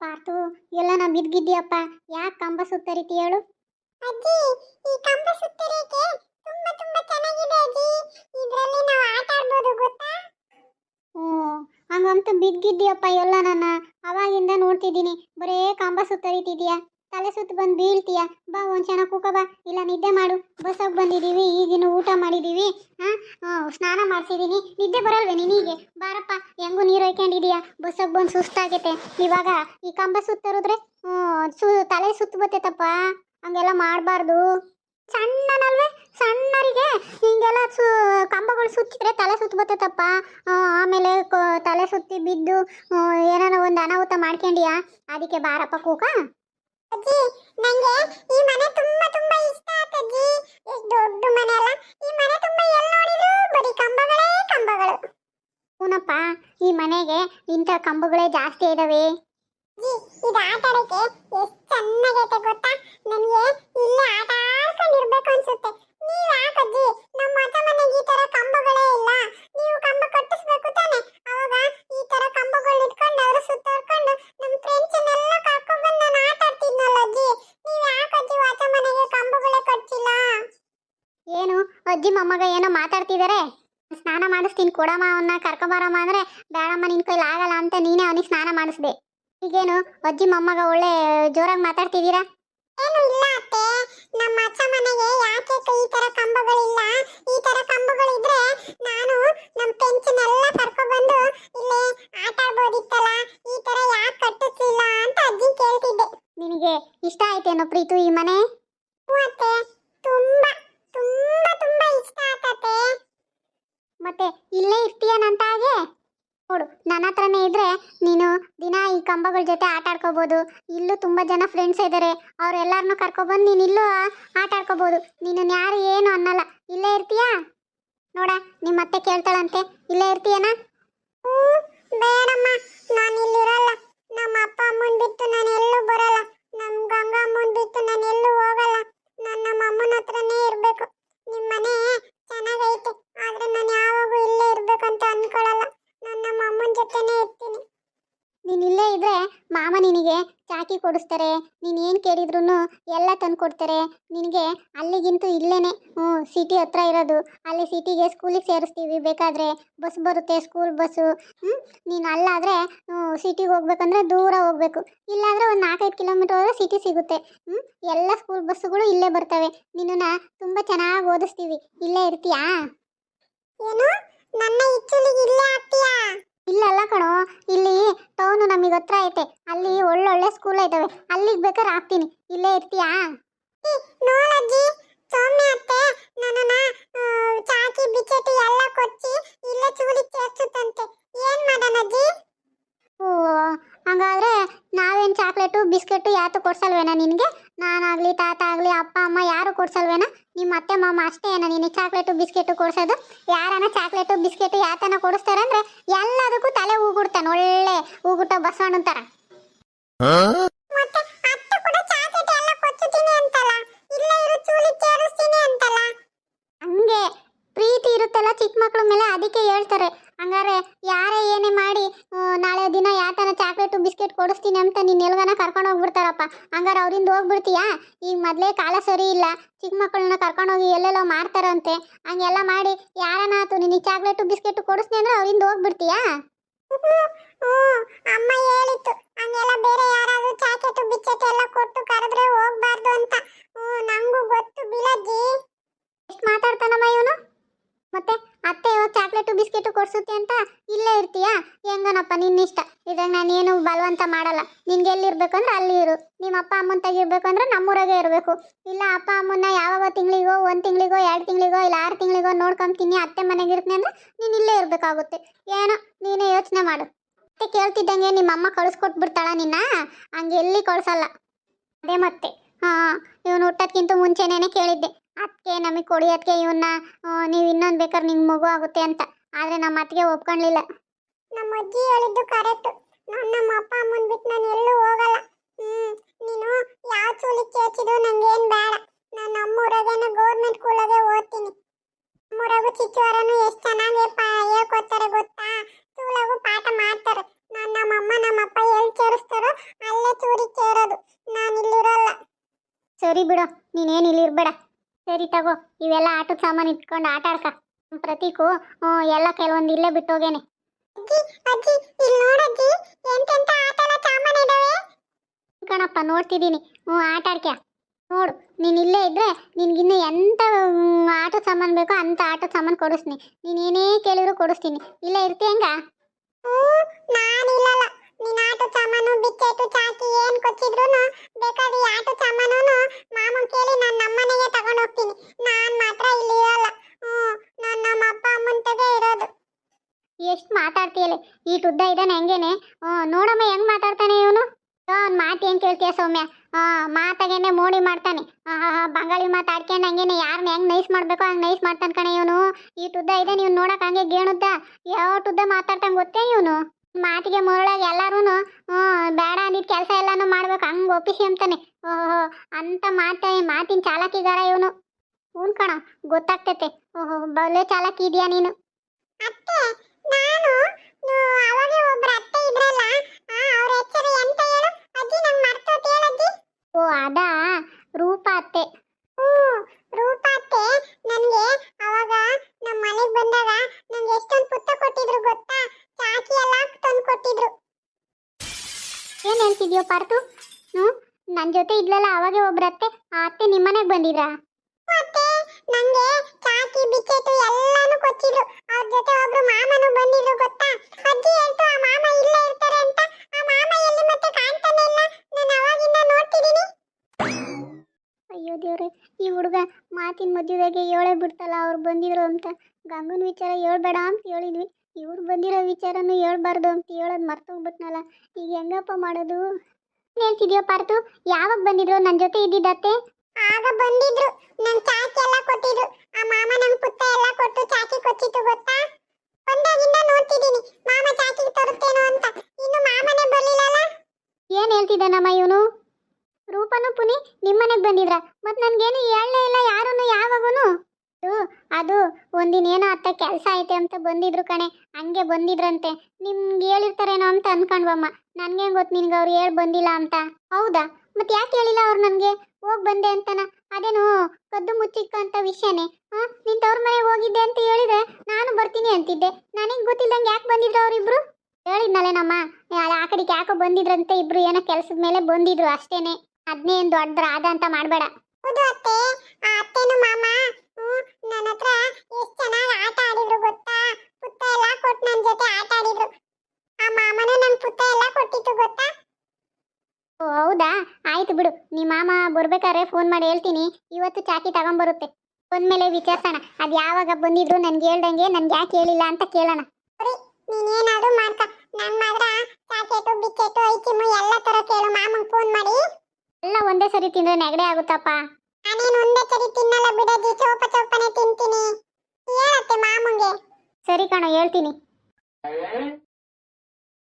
ಪಾರ್ತು ಎಲ್ಲ ನಾ ಬಿದ್ದಿದ್ಯಪ್ಪ ಯಾಕೆ ಕಂಬ ಸುತ್ತರಿತಿ ಹೇಳು. ಅಜ್ಜಿ ಈ ಕಂಬ ಸುತ್ತರಿಕೆ ತುಂಬಾ ತುಂಬಾ ಚೆನ್ನಾಗಿದೆ ಅಜ್ಜಿ. ಇದರಲ್ಲಿ ನಾವು ಆಟ ಆಡ್ಬೋದು ಗೊತ್ತಾ? ಓ ಹಂಗಂತ ಬಿದ್ದಿದ್ಯಪ್ಪ ಎಲ್ಲ ನನ್ನ ಅವಾಗಿಂದ ನೋಡ್ತಿದ್ದೀನಿ. ಬರೇ ಕಂಬ ಸುತ್ತರಿತಿದ್ಯಾ? ತಲೆ ಸುತ್ತ ಬಂದು ಬೀಳ್ತೀಯ? ಬಾ ಒಂದು ಚೆನ್ನಾಗಿ ಕೂಕ ಬಾ. ಇಲ್ಲ, ನಿದ್ದೆ ಮಾಡು. ಬಸ್ಸಾಗಿ ಬಂದಿದ್ದೀವಿ ಈಗಿನ ಊಟ ಮಾಡಿದ್ದೀವಿ ಹಾಂ ಸ್ನಾನ ಮಾಡಿಸಿದ್ದೀನಿ ನಿದ್ದೆ ಬರಲ್ವೇ ನಿನಗೆ? ಬಾರಪ್ಪ, ಹೆಂಗೂ ನೀರು ಹೊಯ್ಕೊಂಡಿದೀಯ? ಬಸ್ಸಾಗಿ ಬಂದು ಸುಸ್ತಾಗೈತೆ. ಇವಾಗ ಈ ಕಂಬ ಸುತ್ತರಿದ್ರೆ ಸು, ತಲೆ ಸುತ್ತ ಬತ್ತೈತಪ್ಪ. ಹಂಗೆಲ್ಲ ಮಾಡಬಾರ್ದು. ಸಣ್ಣನಲ್ವೇ? ಸಣ್ಣರಿಗೆ ಹಿಂಗೆಲ್ಲ ಸು, ಕಂಬಗಳು ಸುತ್ತಿದ್ರೆ ತಲೆ ಸುತ್ತ ಬರ್ತೈತಪ್ಪ ಆಮೇಲೆ ತಲೆ ಸುತ್ತಿ ಬಿದ್ದು ಏನಾರ ಒಂದು ಅನಾಹುತ ಮಾಡ್ಕೊಂಡಿಯಾ? ಅದಕ್ಕೆ ಬಾರಪ್ಪ, ಕೂಕ. ಅಜ್ಜಿ, ನಂಗೆ ಈ ಮನೆ ತುಂಬಾ ತುಂಬಾ ಇಷ್ಟ ಆಯ್ತು ಅಜ್ಜಿ. ಎಷ್ಟು ದೊಡ್ಡ ಮನೆ ಅಲ್ಲ, ಈ ಮನೆ ತುಂಬಾ ಎಲ್ಲಿ ನೋಡಿದ್ರು? ಬರೀ ಕಂಬಗಳೇ ಕಂಬಗಳು. ಹೂನಪ್ಪ, ಈ ಮನೆಗೆ ಇಂತ ಕಂಬಗಳೇ ಜಾಸ್ತಿ ಇದಾವೆ. ಅಜ್ಜಿ ಇದು ಆಟ ಎಷ್ಟು ಅಜ್ಜಿ, ಮೊಮ್ಮಗ ಏನೋ ಮಾತಾಡ್ತಿದಾರೆ. ಸ್ನಾನ ಮಾಡಿಸ್ತೀನಿ ಕೊಡಮ್ಮ ಅವನ್ನ ಕರ್ಕೊಂಬರಮ್ಮ ಅಂದ್ರೆ ಬೇಡಮ್ಮ, ನಿನ್ ಕೈಲಿ ಆಗಲ್ಲ ಅಂತ ನೀನೇ ಅವನಿಗೆ ಸ್ನಾನ ಮಾಡಿಸ್ದೆ. ಈಗೇನು ಅಜ್ಜಿ, ಮೊಮ್ಮಗ ಒಳ್ಳೆ ಜೋರಾಗಿ ಮಾತಾಡ್ತಿದ್ದೀರಾ ಅತ್ತೆ ನಮ್ಮ ಅಚ್ಚ ಮನೆಗೆ ಯಾಕೆ ಈ ತರ ಕಂಬಗಳಿಲ್ಲ ಈ ತರ ಕಂಬಗಳಿದ್ರೆ ನಾನು ನಮ್ಮ ಪೆಂಚನೆಲ್ಲ ಕರ್ಕೊಬಂದು ಇಲ್ಲೇ ಆಟ ಆಡ್ಬೋದಿತ್ತಲ್ಲ ಈ ತರ ಯಾಕೆ ಕಟ್ಟಿಸ್ಲಿಲ್ಲ ಅಂತ ಅಜ್ಜಿ ಕೇಳ್ತಿದ್ದೆ ನಿನಗೆ ಇಷ್ಟ ಆಯ್ತೇನೋ ಪ್ರೀತು ಈ ಮನೆ ಹ್ಞೂ ಅತ್ತೆ ತುಂಬಾ ತುಂಬಾ ತುಂಬಾ ಇಷ್ಟ ಆತತೆ ಮತ್ತೆ ಇಲ್ಲೇ ಇರ್ತೀಯನಂತ ಹಾಗೆ ನೋಡು ನನ್ನ ಹತ್ರನೇ ಇದ್ರೆ ನೀನು ದಿನ ಈ ಕಂಬಗಳ ಜೊತೆ ಆಟ ಆಡ್ಕೋಬೋದು. ಇಲ್ಲೂ ತುಂಬ ಜನ ಫ್ರೆಂಡ್ಸ್ ಇದ್ದಾರೆ ಅವ್ರೆಲ್ಲರನ್ನೂ ಕರ್ಕೊಬಂದು ನೀನು ಇಲ್ಲೂ ಆಟ ಆಡ್ಕೋಬೋದು. ನಿನ್ನನ್ನು ಯಾರು ಏನು ಅನ್ನಲ್ಲ. ಇಲ್ಲೇ ಇರ್ತೀಯಾ? ನೋಡ ನಿಮ್ಮ ಅತ್ತೆ ಕೇಳ್ತಾಳಂತೆ. ಇಲ್ಲೇ ಇರ್ತೀಯನ? ಬೇಡಮ್ಮ, ನಾನು ಇಲ್ಲಿರಲ್ಲ. ನಮ್ಮ ಅಪ್ಪ ಅಮ್ಮನ್ ಬಿಟ್ಟು ನಾನು ಎಲ್ಲೂ ಬರಲ್ಲ. ನಮ್ಮ ಗಂಗಮ್ಮನ್ ಬಿಟ್ಟು ನಾನು ಎಲ್ಲೂ ಹೋಗಲ್ಲ. ನಾನು ನಮ್ಮ ಅಮ್ಮನ ಹತ್ರನೇ ಇರಬೇಕು. ಮಾಮ ನಿನಗೆ ಚಾಕಿ ಕೊಡಿಸ್ತಾರೆ ನೀನು ಏನು ಕೇಳಿದ್ರು ಎಲ್ಲ ತಂದು ಕೊಡ್ತಾರೆ ನಿನಗೆ ಅಲ್ಲಿಗಿಂತೂ ಇಲ್ಲೇ ಹ್ಞೂ ಸಿಟಿ ಹತ್ರ ಇರೋದು. ಅಲ್ಲಿ ಸಿಟಿಗೆ ಸ್ಕೂಲಿಗೆ ಸೇರಿಸ್ತೀವಿ. ಬೇಕಾದರೆ ಬಸ್ ಬರುತ್ತೆ ಸ್ಕೂಲ್ ಬಸ್ಸು ಹ್ಞೂ ನೀನು ಅಲ್ಲಾದರೆ ಸಿಟಿಗೆ ಹೋಗ್ಬೇಕಂದ್ರೆ ದೂರ ಹೋಗಬೇಕು. ಇಲ್ಲಾಂದರೆ ಒಂದು ನಾಲ್ಕೈದು ಕಿಲೋಮೀಟರ್ ಹೋದರೆ ಸಿಟಿ ಸಿಗುತ್ತೆ. ಹ್ಞೂ ಎಲ್ಲ ಸ್ಕೂಲ್ ಬಸ್ಸುಗಳು ಇಲ್ಲೇ ಬರ್ತವೆ. ನಿನ್ನನ್ನು ತುಂಬ ಚೆನ್ನಾಗಿ ಓದಿಸ್ತೀವಿ. ಇಲ್ಲೇ ಇರ್ತೀಯಾ? ಏನು? ನನ್ನ ಇಲ್ಲೇ ಆಗ್ತೀಯಾ? ಇಲ್ಲಲ್ಲ ಕಣೋ. ಇಲ್ಲಿ ಟೌನು ನಮಗೆ ಹತ್ರ ಐತೆ. ಅಲ್ಲಿ ಒಳ್ಳೊಳ್ಳೆ ಸ್ಕೂಲ್ ಇದಾವೆ. ಅಲ್ಲಿಗೆ ಬೇಕಾದ್ರೆ ಹಾಕ್ತೀನಿ. ಇಲ್ಲೇ ಇರ್ತೀಯಾ? ನೋಡಜ್ಜಿ ಸೌಮ್ಯ ಅತ್ತೆ ನನ್ನನ್ನ ಚಾಕಿ ಬಿಚ್ಚೆಟಿ ಎಲ್ಲ ಕೊಚ್ಚಿ ಇಲ್ಲೇ ಚೂಲಿ ಸೇರ್ಸುತ್ತಂತೆ ಏನ್ ಮಾಡೋಣಜ್ಜಿ ಓ ಹಂಗಾದ್ರೆ ನಾವೇನು ಚಾಕ್ಲೇಟು ಬಿಸ್ಕೆಟು ಯಾತು ಕೊಡ್ಸಲ್ವೇನಾ ನಿನಗೆ? ನಾನಾಗಲಿ ತಾತ ಆಗಲಿ ಅಪ್ಪ ಅಮ್ಮ ಯಾರು ಕೊಡ್ಸಲ್ವೇನಾ? ನಿಮ್ಮ ಅತ್ತೆ ಮಾಮ ಅಷ್ಟೇ ಏನ ನಿನಗೆ ಚಾಕ್ಲೇಟು ಬಿಸ್ಕೆಟು ಕೊಡ್ಸೋದು. ಯಾರನ ಚಾಕ್ಲೇಟು ಬಿಸ್ಕೆಟು ಯಾತನ ಕೊಡಿಸ್ತಾರೆ ಅಂದ್ರೆ ಎಲ್ಲದಕ್ಕೂ ತಲೆ ಹೂಗುಡ್ತಾನೆ ಒಳ್ಳೆ ಹೂಗುಟ್ಟ ಬಸವಣ್ಣನ ಥರ ಹಂಗೆ ಪ್ರೀತಿ ಇರುತ್ತಲ್ಲ ಚಿಕ್ಕ ಮಕ್ಳ ಮೇಲೆ ಅದಕ್ಕೆ ಹೇಳ್ತಾರೆ. ಹಂಗಾರೆ ಯಾರೇ ಏನೇ ಮಾಡಿ ನಾಳೆ ದಿನ ಯಾತನ ಚಾಕ್ಲೇಟು ಬಿಸ್ಕೆಟ್ ಕೊಡಿಸ್ತೀನಿ ಅಂತ ನೀನು ಎಲ್ಗನ ಕರ್ಕೊಂಡು ಹೋಗ್ಬಿಡ್ತಾರಪ್ಪ. ಅವರಿಂದ ಹೋಗ್ಬಿಡ್ತೀಯಾ? ಈಗ ಮೊದಲೇ ಕಾಲ ಸರಿ ಇಲ್ಲ. ಚಿಕ್ಕ ಮಕ್ಕಳನ್ನ ಕರ್ಕೊಂಡೋಗಿ ಎಲ್ಲೆಲ್ಲೋ ಮಾಡ್ತಾರಂತೆ ಹಂಗೆಲ್ಲ ಮಾಡಿ ಯಾರನ್ನಾತು ನಿನಗೆ ಚಾಕ್ಲೇಟು, ಬಿಸ್ಕೆಟ್ ಕೊಡಿಸ್ನೆ ಅಂದ್ರೆ ಅವರಿಂದ ಹೋಗ್ಬಿಡ್ತೀಯಾ? ಅಮ್ಮ ಹೇಳಿತ್ತು. ಹಂಗೆಲ್ಲ ಬೇರೆ ಯಾರಾದರೂ ಚಾಕೆಟ್ ಬಿಚ್ಚೆಟ್ ಎಲ್ಲ ಕೊಟ್ಟು ಕರೆದ್ರೆ ಹೋಗ್ಬಾರ್ದು ಅಂತ. ಹ್ಞೂ ನಂಗೂ ಗೊತ್ತು ಬಿಲಜ್ಜಿ ಎಷ್ಟು ಮಾತಾಡ್ತಾನಮ್ಮ ಇವನು? ಮತ್ತೆ ಅತ್ತೆ ಚಾಕ್ಲೇಟು, ಬಿಸ್ಕೆಟು ಕೊಡ್ಸುತ್ತೆ ಅಂತ ಇಲ್ಲೇ ಇರ್ತೀಯಾ? ಹೆಂಗನಪ್ಪ ನಿನ್ನಿಷ್ಟ? ನಾನು ನಾನೇನು ಬಲವಂತ ಮಾಡಲ್ಲ. ನಿನ್ಗೆ ಎಲ್ಲಿರ್ಬೇಕಂದ್ರೆ ಅಲ್ಲಿ ಇರು. ನಿಮ್ಮ ಅಪ್ಪ ಅಮ್ಮನ ತೆಗಿರ್ಬೇಕು ಅಂದ್ರೆ ನಮ್ಮೂರಾಗೆ ಇರಬೇಕು. ಇಲ್ಲ ಅಪ್ಪ ಅಮ್ಮನ್ನ ಯಾವಾಗ ತಿಂಗಳಿಗೋ, ಒಂದು ತಿಂಗಳಿಗೋ, ಎರಡು ತಿಂಗಳಿಗೋ, ಇಲ್ಲ ಆರು ತಿಂಗಳಿಗೋ ನೋಡ್ಕೊಂತೀನಿ ಅತ್ತೆ ಮನೆಗೆ ಇರ್ತೀನಿ ಅಂದ್ರೆ ನೀನು ಇಲ್ಲೇ ಇರಬೇಕಾಗುತ್ತೆ. ಏನೋ ನೀನೇ ಯೋಚನೆ ಮಾಡು. ಮತ್ತೆ ಕೇಳ್ತಿದ್ದಂಗೆ ನಿಮ್ಮ ಅಮ್ಮ ಕಳಿಸ್ಕೊಟ್ಬಿಡ್ತಾಳ ನಿನ್ನ? ಹಂಗೆ ಎಲ್ಲಿ ಕಳ್ಸಲ್ಲ? ಅದೇ ಮತ್ತೆ. ಹಾಂ, ಇವನು ಹುಟ್ಟೋದ್ಕಿಂತ ಮುಂಚೆನೇ ಕೇಳಿದ್ದೆ. ಅದಕ್ಕೆ ನಮಗೆ ಕೊಡಿ ಅದಕ್ಕೆ ಇವನ್ನ ನೀವು ಇನ್ನೊಂದು ಬೇಕಾದ್ರೆ ನಿಂಗೆ ಮಗು ಆಗುತ್ತೆ ಅಂತ. ಆದರೆ ನಮ್ಮ ಅತ್ತಿಗೆ ಒಪ್ಕೊಳ್ಳಿಲ್ಲ ನಮ್ಮ ಅಜ್ಜಿ ಹೇಳಿದ್ದು ಕರೆಕ್ಟ್ ನಾನು ನಮ್ಮ ಅಪ್ಪ ಅಮ್ಮನ ಬಿಟ್ಟು ನಾನು ಎಲ್ಲೂ ಹೋಗಲ್ಲ. ಹ್ಮ್ ನೀನು ಯಾವ ಚೂಲಿ ಕೇಚಿದ್ರು ನಂಗೇನು ಬೇಡ. ನಾನು ನಮ್ಮೂರಾಗೇನು ಗೌರ್ಮೆಂಟ್ ಸ್ಕೂಲಾಗೆ ಓದ್ತೀನಿ. ನಮ್ಮೂರಾಗು ಚಿಕ್ಕವರನ್ನು ಎಷ್ಟು ಚೆನ್ನಾಗಿ ಪಾ ಹೇಳ್ಕೊಡ್ತಾರೆ ಗೊತ್ತಾ? ಚೂಲಾಗೂ ಪಾಠ ಮಾಡ್ತಾರೆ. ನಾನು ನಮ್ಮ ಅಮ್ಮ ನಮ್ಮ ಅಪ್ಪ ಎಲ್ಲಿ ಸೇರಿಸ್ತಾರೋ ಅಲ್ಲೇ ಚೂರಿ ಸೇರೋದು ನಾನು ಇಲ್ಲಿರೋಲ್ಲ. ಸರಿ ಬಿಡು ನೀನೇನು ಇಲ್ಲಿರ್ಬೇಡ. ಸರಿ ತಗೋ ಇವೆಲ್ಲ ಆಟದ ಸಾಮಾನು ಇಟ್ಕೊಂಡು ಆಟ ಆಡ್ಕ. ಪ್ರತೀಕು ಎಲ್ಲ ಕೆಲವೊಂದು ಇಲ್ಲೇ ಬಿಟ್ಟೋಗೇನೆ ಕಣಪ್ಪ ನೋಡ್ತಿದ್ದೀನಿ ಹ್ಞೂ ಆಟ ಆಡ್ಕ್ಯ? ನೋಡು ನೀನು ಇಲ್ಲೇ ಇದ್ರೆ ನಿನ್ಗಿನ್ನು ಎಂತ ಆಟೋ ಆಟದ ಸಾಮಾನು ಬೇಕೋ ಅಂತ ಆಟದ ಸಾಮಾನು ಕೊಡಿಸ್ತೀನಿ. ನೀನು ಏನೇ ಕೇಳಿದ್ರು ಕೊಡಿಸ್ತೀನಿ. ಇಲ್ಲೇ ಇರ್ತಿ ಹೆಂಗ? ಹ್ಮ್, ನಾನಿಲ್ಲಲ್ಲ. ನೀನ್ ಆಟದ ಸಾಮಾನು ಬಿಚ್ಚೆಟು ಚಾಕಿ ಏನು ಕೊಚ್ಚಿದ್ರು ಬೇಕಾದ್ರೆ ಈ ಉದ್ದ ಇದ್ದಾನೆ ಹಂಗೇನೆ. ನೋಡಮ್ಮ ಹೆಂಗ್ ಮಾತಾಡ್ತಾನೆ ಇವನು? ಅವ್ನ ಮಾತು ಏನು ಕೇಳ್ತೀಯ ಸೌಮ್ಯ? ಮಾತಾಗೇನೆ ಮೋಡಿ ಮಾಡ್ತಾನೆ. ಬಂಗಾಳಿ ಮಾತಾಡ್ಕೊಂಡು ಹಂಗೇನೆ ಯಾರನ್ನ ಹೆಂಗ್ ನೈಸ್ ಮಾಡಬೇಕು ಹಂಗೆ ನೈಸ್ ಮಾಡ್ತಾನೆ ಕಣೆ ಇವನು. ಈ ಟುದ್ದ ಇದೆ ನೀವು ನೋಡಕ್ ಹಂಗೆ ಗೇಣುದ್ದ. ಯಾವ ಟುದ್ದ ಮಾತಾಡ್ತಾನೆ ಗೊತ್ತೇ ಇವನು? ಮಾತಿಗೆ ಮೊರಳಾಗ ಎಲ್ಲಾರು ಬೇಡ ಅಂದಿದ್ದ ಕೆಲಸ ಎಲ್ಲಾನು ಮಾಡ್ಬೇಕು, ಹಂಗೆ ಒಪ್ಪಿಸಿ ಅಂತಾನೆ. ಓಹೋ, ಅಂತ ಮಾತ ಮಾತಿನ ಚಾಲಕಿಗಾರ ಇವನು. ಹ್ಞೂ ಕಣ, ಗೊತ್ತಾಗ್ತೈತೆ. ಓಹೋ ಬಲೆ ಚಾಲಕಿ ಇದೆಯಾ ನೀನು? ಅತ್ತೆ, ನಾನು ಅವಾಗೆ ಒಬ್ರು ಅತ್ತೆ ಇದ್ರಲ್ಲ. ಅವ್ರ ಹೆಸರು ಎಂತ ಹೇಳು? ಅಜ್ಜಿ ನಂಗೆ ಮರ್ತೋತ್ ಹೇಳಜ್ಜಿ ಓ ಅದಾ? ರೂಪ ಅತ್ತೆ ಹ್ಮ್ ರೂಪ ಅತ್ತೆ ನನ್ಗೆ ಅವಾಗ ನಮ್ಮ ಮನೆಗೆ ಬಂದಾಗ ನಂಗೆ ಎಷ್ಟೊಂದು ಪುತ್ತ ಕೊಟ್ಟಿದ್ರು ಗೊತ್ತಾ? ಚಾಕಿ ಎಲ್ಲ ತಂದು ಕೊಟ್ಟಿದ್ರು. ಏನ್ ಹೇಳ್ತಿದ್ಯೋ ಪಾರ್ತು? ಹ್ಞೂ ನನ್ನ ಜೊತೆ ಇದ್ಲಲ್ಲ ಅವಾಗೆ ಒಬ್ರು ಅತ್ತೆ. ಆ ಅತ್ತೆ ನಿಮ್ಮನೆಗೆ ಬಂದಿದ್ರಾ? ಬಂದಿದ್ರು ಅಂತ ಗಂಗನ ವಿಚಾರ ಹೇಳ್ಬೇಡ ಅಂತ ಹೇಳಿದ್ವಿ. ಇವ್ರು ಬಂದಿರೋ ವಿಚಾರನೂ ಹೇಳ್ಬಾರ್ದು ಅಂತ ಹೇಳೋದು ಮರ್ತೋಗ್ಬಿಟ್ನಲ್ಲ. ಈಗ ಹೆಂಗಪ್ಪ ಮಾಡೋದು? ಹೇಳ್ತಿದ್ಯೋ ಪಾರ್ತು ಯಾವಾಗ ಬಂದಿದ್ರು? ನನ್ನ ಜೊತೆ ಇದ್ದಿದ್ದತ್ತೆ ಆಗ ಬಂದಿದ್ರು. ನನ್ನ ಚಾಕಿ ಎಲ್ಲ ಕೊಟ್ಟಿದ್ರು. ಆ ಮಾಮ ನನ್ ಪುತ್ತ ಎಲ್ಲ ಕೊಟ್ಟು ಚಾಕಿ ಕೊಚ್ಚಿತ್ತು ಗೊತ್ತಾ? ಬಂದಾಗಿಂದ ನೋಡ್ತಿದ್ದೀನಿ. ಮಾಮ ಚಾಕಿ ತರುತ್ತೇನೋ ಅಂತ. ಇನ್ನು ಮಾಮನೆ ಬರ್ಲಿಲ್ಲಲ್ಲ? ಏನು ಹೇಳ್ತಿದ್ದಾನಮ್ಮ ಇವನು? ರೂಪನು ಪುನಿ ನಿಮ್ಮನೆಗೆ ಬಂದಿದ್ರ? ಮತ್ತು ನನ್ಗೇನು ಹೇಳಲೇ ಇಲ್ಲ ಯಾರನ್ನು ಯಾವಾಗೂನು? ಅದು ಒಂದಿನ ಏನೋ ಅತ್ತ ಕೆಲಸ ಐತೆ ಅಂತ ಬಂದಿದ್ರು ಕಣೆ, ಹಂಗೆ ಬಂದಿದ್ರಂತೆ. ನಿಮ್ಗೆ ಹೇಳಿರ್ತಾರೇನೋ ಅಂತ ಅನ್ಕೊಂಡ್ವಮ್ಮ. ನನಗೆ ಗೊತ್ತು ನಿನ್ಗೆ ಅವ್ರು ಹೇಳಿ ಬಂದಿಲ್ಲ ಅಂತ? ಹೌದಾ? ಮತ್ತೆ ಯಾಕೆ ಹೇಳಿಲ್ಲ ಅವ್ರು ನನಗೆ? ಹೋಗಿ ಬಂದೆ ಅಂತನ. ಅದೇನು ಕದ್ದು ಮುಚ್ಚಿಕ್ಕ ಅಂತ ವಿಷಯನೇ. ಹಾಂ ನಿನ್ ತವ್ರ ಮನೆಗೆ ಹೋಗಿದ್ದೆ ಅಂತ ಹೇಳಿದ್ರೆ ನಾನು ಬರ್ತೀನಿ ಅಂತಿದ್ದೆ. ನನಗೆ ಗೊತ್ತಿಲ್ಲದಂಗೆ ಯಾಕೆ ಬಂದಿದ್ರು ಅವರಿಬ್ರು? ಹೇಳಿದ್ನಲ್ಲೇನಮ್ಮ ಆ ಆ ಕಡೆಗೆ ಯಾಕೋ ಬಂದಿದ್ರಂತೆ ಇಬ್ರು, ಏನೋ ಕೆಲಸದ ಮೇಲೆ ಬಂದಿದ್ರು ಅಷ್ಟೇನೆ. ಅದನ್ನೇ ಏನು ದೊಡ್ಡ ಆದ ಅಂತ ಮಾಡಬೇಡ. ಹೌದು ಅತ್ತೆ ಆ ಅತ್ತೆನು ಮಾಮ ನನ್ನ ಹತ್ರ ಎಷ್ಟ್ ಚೆನ್ನಾಗಿ ಆಟ ಆಡಿದ್ರು ಗೊತ್ತಾ? ಪುತ್ತ ಎಲ್ಲ ಕೊಟ್ಟು ನನ್ನ ಜೊತೆ ಆಟ ಆಡಿದ್ರು. ಆ ಮಾಮನು ನಂಗೆ ಪುತ್ತ ಎಲ್ಲ ಕೊಟ್ಟಿತ್ತು ಗೊತ್ತಾ? ಓ ಹೌದಾ? ಆಯ್ತು ಬಿಡು ನಿಮ್ಮ ಮಾಮ ಬರ್ಬೇಕಾದ್ರೆ ಫೋನ್ ಮಾಡಿ ಹೇಳ್ತೀನಿ. ಇವತ್ತು ಚಾಕಿ ತಗೊಂಬರುತ್ತೆ. ಬಂದ್ಮೇಲೆ ವಿಚಾರಿಸೋಣ ಅದು ಯಾವಾಗ ಬಂದಿದ್ರು ನನ್ಗೆ ಹೇಳ್ದಂಗೆ ನನ್ಗೆ ಯಾಕೆ ಹೇಳಿಲ್ಲ ಅಂತ ಕೇಳೋಣ. ನೀನೇನಾದ್ರು ಮಾಡ್ಕ. ಕರಿ ತಿಂದ್ರೆ ನೆಗಡೆ ಆಗುತ್ತಪ್ಪ. ನಾನೇನು ಒಂದೇ ಚರಿ ತಿನ್ನಲ್ಲ ಬಿಡದಿ ಚೋಪ ಚೋಪನೆ ತಿಂತೀನಿ. ಹೇಳತ್ತೆ ಮಾಮುಂಗೆ. ಸರಿ ಕಣ ಹೇಳ್ತೀನಿ.